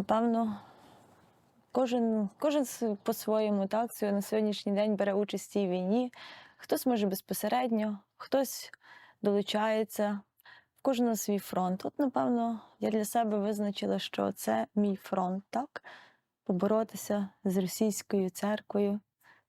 напевно, кожен, кожен по-своєму так, на сьогоднішній день бере участь в цій війні. Хтось може безпосередньо, хтось долучається. В кожного свій фронт. От, напевно, я для себе визначила, що це мій фронт, так? Поборотися з російською церквою,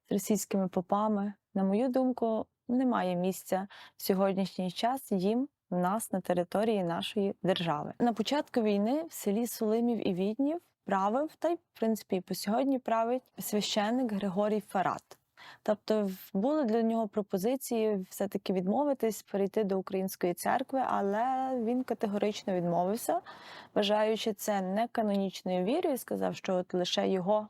з російськими попами. На мою думку, немає місця в сьогоднішній час їм в нас на території нашої держави. На початку війни в селі Сулимів і Віднів правив, та й в принципі по сьогодні править священник Григорій Фарат. Тобто були для нього пропозиції все-таки відмовитись, перейти до української церкви, але він категорично відмовився, вважаючи це не канонічною вірою, сказав, що от лише його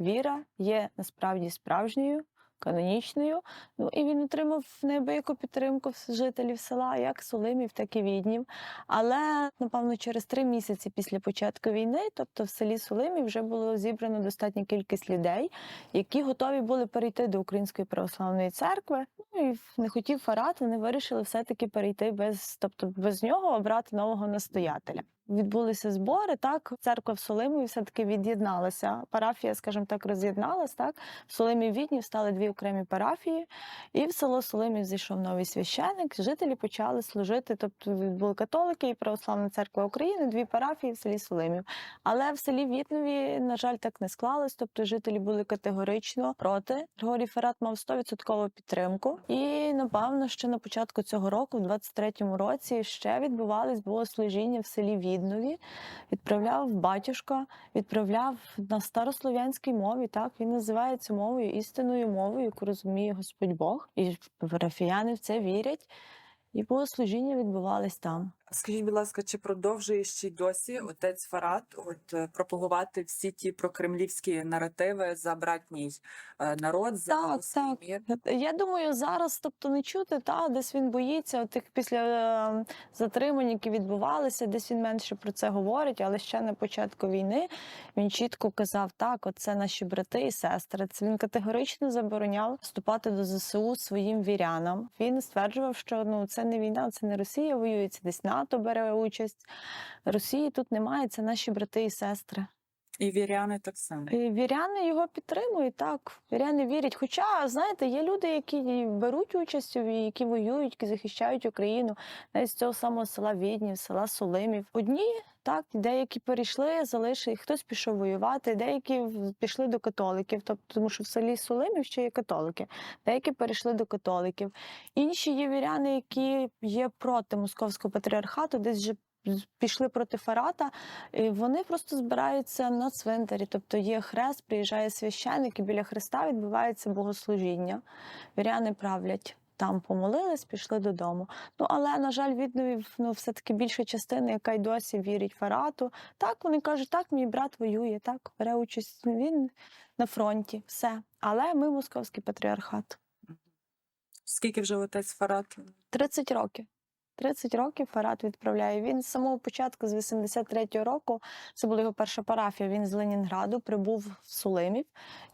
віра є насправді справжньою, канонічною. Ну і він отримав неабияку підтримку жителів села, як Солимів, так і Віднів. Але напевно через три місяці після початку війни, тобто в селі Солимів, вже було зібрано достатня кількість людей, які готові були перейти до Української православної церкви. Ну і не хотів фарат, вони вирішили все-таки перейти без, тобто без нього обрати нового настоятеля. Відбулися збори. Так, церква в Солимові все-таки від'єдналася. Парафія, скажімо так, роз'єдналась. Так, в Солимі Відні стали дві окремі парафії, і в село Солимів зайшов новий священик. Жителі почали служити. Тобто були католики і Православна церква України, дві парафії в селі Солимів. Але в селі Вітнові, на жаль, так не склалось. Тобто жителі були категорично проти. Григорій Ферат мав 100% підтримку. І напевно, ще на початку цього року, в 23-му році, ще відбувались богослужіння в селі Віднові. Відправляв батюшка, відправляв на старослов'янській мові. Так він називає цю мовою істинною мовою, яку розуміє Господь Бог. І парафіяни в це вірять. І богослужіння відбувались там. Скажіть, будь ласка, чи продовжує ще й досі отець Фарат от е, пропагувати всі ті прокремлівські наративи за братній е, народ, за Так, мір? Я думаю, зараз, тобто не чути, та десь він боїться тих після е, затримань, які відбувалися, десь він менше про це говорить, але ще на початку війни він чітко казав: так, оце наші брати і сестри. Це він категорично забороняв вступати до ЗСУ своїм вірянам. Він стверджував, що ну це не війна, це не Росія воює, це десь НАТО бере участь. Росії тут немає, це наші брати і сестри. І віряни так само. І Віряни його підтримують, так. Віряни вірять. Хоча, знаєте, є люди, які беруть участь, у які воюють, які захищають Україну, навіть з цього самого села Віднів, села Солимів. Одні так, деякі перейшли, залишили, хтось пішов воювати, деякі пішли до католиків, тобто тому що в селі Солимів ще є католики, деякі перейшли до католиків. Інші є віряни, які є проти московського патріархату, десь вже пішли проти Фарата, і вони просто збираються на цвинтарі. Тобто є хрест, приїжджає священник, і біля хреста відбувається богослужіння. Віряни правлять. Там помолились, пішли додому. Ну але на жаль, відновів ну все-таки більша частина, яка й досі вірить Фарату. Так вони кажуть, так, мій брат воює, так бере участь. Він на фронті, все. Але ми московський патріархат. Скільки вже отець Фарат? 30 років. 30 років Фарат відправляє. Він з самого початку, з 83-го року, це була його перша парафія. Він з Ленінграду прибув в Сулимів,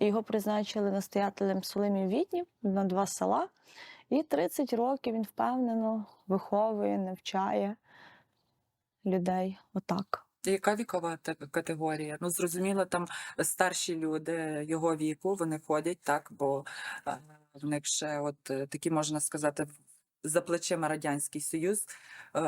його призначили настоятелем Сулимів Віднів на два села. І 30 років він впевнено виховує, навчає людей. Отак. Яка вікова категорія? Ну, зрозуміло, там старші люди його віку, вони ходять, так, бо е, в них ще от е, такі, можна сказати, за плечима Радянський Союз. Е,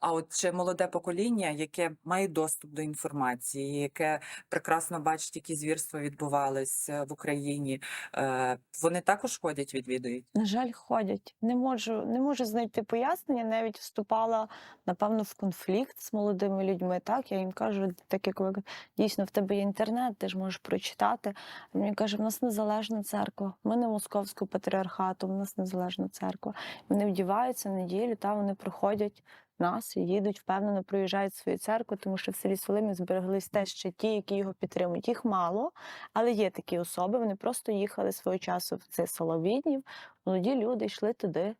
А от ще молоде покоління, яке має доступ до інформації, яке прекрасно бачить, які звірства відбувались е, в Україні, е, вони також ходять, відвідують. На жаль, ходять. Не можу, не можу знайти пояснення. Навіть вступала, напевно, в конфлікт з молодими людьми. Так, я їм кажу, так як ви дійсно в тебе є інтернет, ти ж можеш прочитати. Мені каже, в нас незалежна церква. Ми не московського патріархату, в нас незалежна церква. Вони вдіваються неділю, та вони проходять нас і їдуть, впевнено, проїжджають свою церкву, тому що в селі Солимі збереглись теж ще ті, які його підтримують. Їх мало, але є такі особи. Вони просто їхали свого часу в це село Віднів. Молоді люди йшли туди,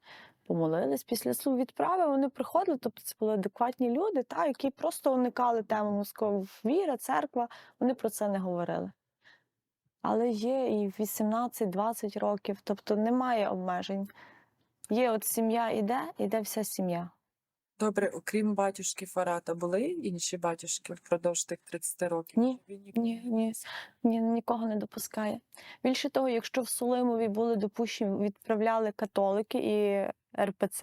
помолились. Після слів відправи вони приходили, тобто це були адекватні люди, та, які просто уникали теми Москов віра, церква. Вони про це не говорили. Але є і 18-20 років, тобто немає обмежень. Є от сім'я іде, іде вся сім'я. Добре, окрім батюшки Фарата, були інші батюшки впродовж тих 30 років? Ні, Він Ні, ні, ні, нікого не допускає. Більше того, якщо в Сулимові були допущені, відправляли католики і РПЦ,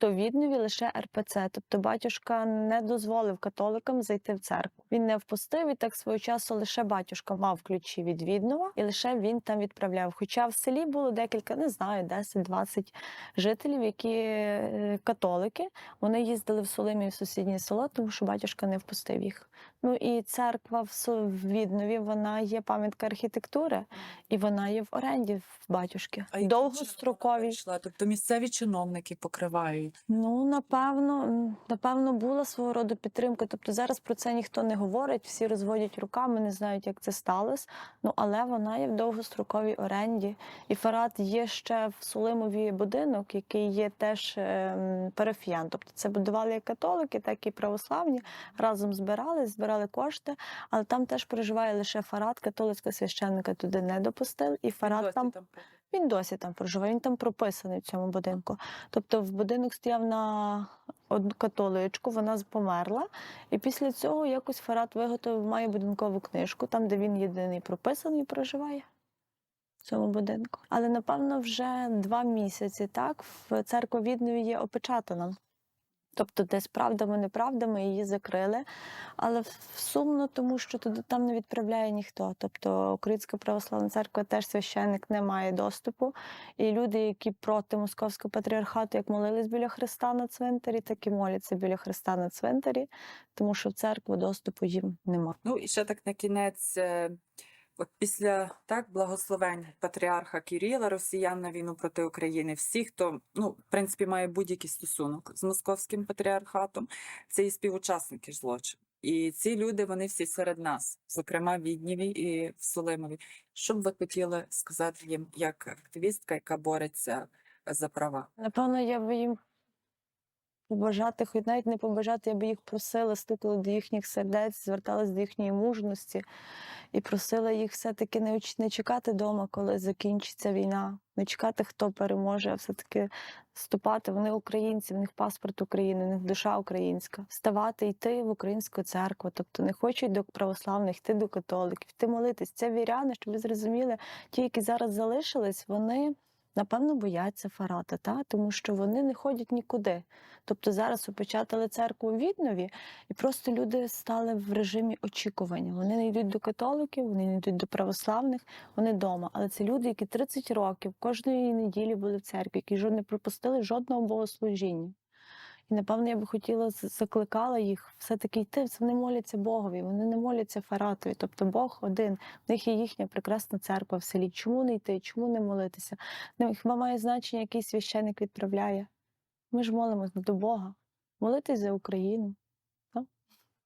то Віднові лише РПЦ. Тобто батюшка не дозволив католикам зайти в церкву. Він не впустив, і так свого часу лише батюшка мав ключі від Віднова, і лише він там відправляв. Хоча в селі було декілька, не знаю, 10-20 жителів, які е, католики. Вони їздили в Сулимі в сусіднє село, тому що батюшка не впустив їх. Ну і церква в Віднові, вона є пам'ятка архітектури, і вона є в оренді в батюшки. А Довгострокові. Тобто місцеві чиновники покривають. Ну, напевно, напевно, була свого роду підтримка. Тобто зараз про це ніхто не говорить, всі розводять руками, не знають, як це сталося. Ну, але вона є в довгостроковій оренді. І Фарат є ще в Сулимові будинок, який є теж ем, парафіян. Тобто це будували як католики, так і православні. Разом збирали, збирали кошти, але там теж проживає лише Фарат, католицького священника туди не допустили. І Фарат Досі там там. Він досі там проживає, він там прописаний в цьому будинку. Тобто в будинок стояв на одну католичку, вона померла. І після цього якось Фарат виготовив має будинкову книжку, там, де він єдиний прописаний проживає. В цьому будинку. Але напевно вже два місяці так в церкві Відної є опечатана. Тобто, десь правдами, неправдами її закрили. Але сумно, тому що туди там не відправляє ніхто. Тобто Українська православна церква теж священник не має доступу. І люди, які проти московського патріархату, як молились біля Христа на цвинтарі, так і моляться біля Христа на цвинтарі, тому що в церкву доступу їм немає. Ну і ще так на кінець. От після так благословень патріарха Кирила, росіян на війну проти України, всі, хто ну в принципі має будь-який стосунок з московським патріархатом, це і співучасники злочину. І ці люди вони всі серед нас, зокрема в Відніві і в Солимові. Що б ви хотіли сказати їм як активістка, яка бореться за права? Напевно, я би їм побажати, хоч навіть не побажати, я би їх просила, стукала до їхніх сердець, зверталась до їхньої мужності і просила їх все-таки не, не чекати вдома, коли закінчиться війна, не чекати, хто переможе, а все-таки вступати. Вони українці, в них паспорт України, в них душа українська. Вставати, йти в українську церкву. Тобто не хочуть до православних, йти до католиків, йти молитись. Це віряни, щоб ви зрозуміли, ті, які зараз залишились, вони. Напевно, бояться Фарата, та? тому що вони не ходять нікуди. Тобто зараз опечатали церкву у Віднові, і просто люди стали в режимі очікування. Вони не йдуть до католиків, вони не йдуть до православних, вони вдома. Але це люди, які 30 років кожної неділі були в церкві, які не пропустили жодного богослужіння. І напевно я би хотіла закликала їх все-таки йти. Вони моляться Богові, вони не моляться Фаратові. Тобто Бог один, в них є їхня прекрасна церква в селі. Чому не йти? Чому не молитися? Ну, хіба має значення, який священик відправляє? Ми ж молимося до Бога. Молитись за Україну.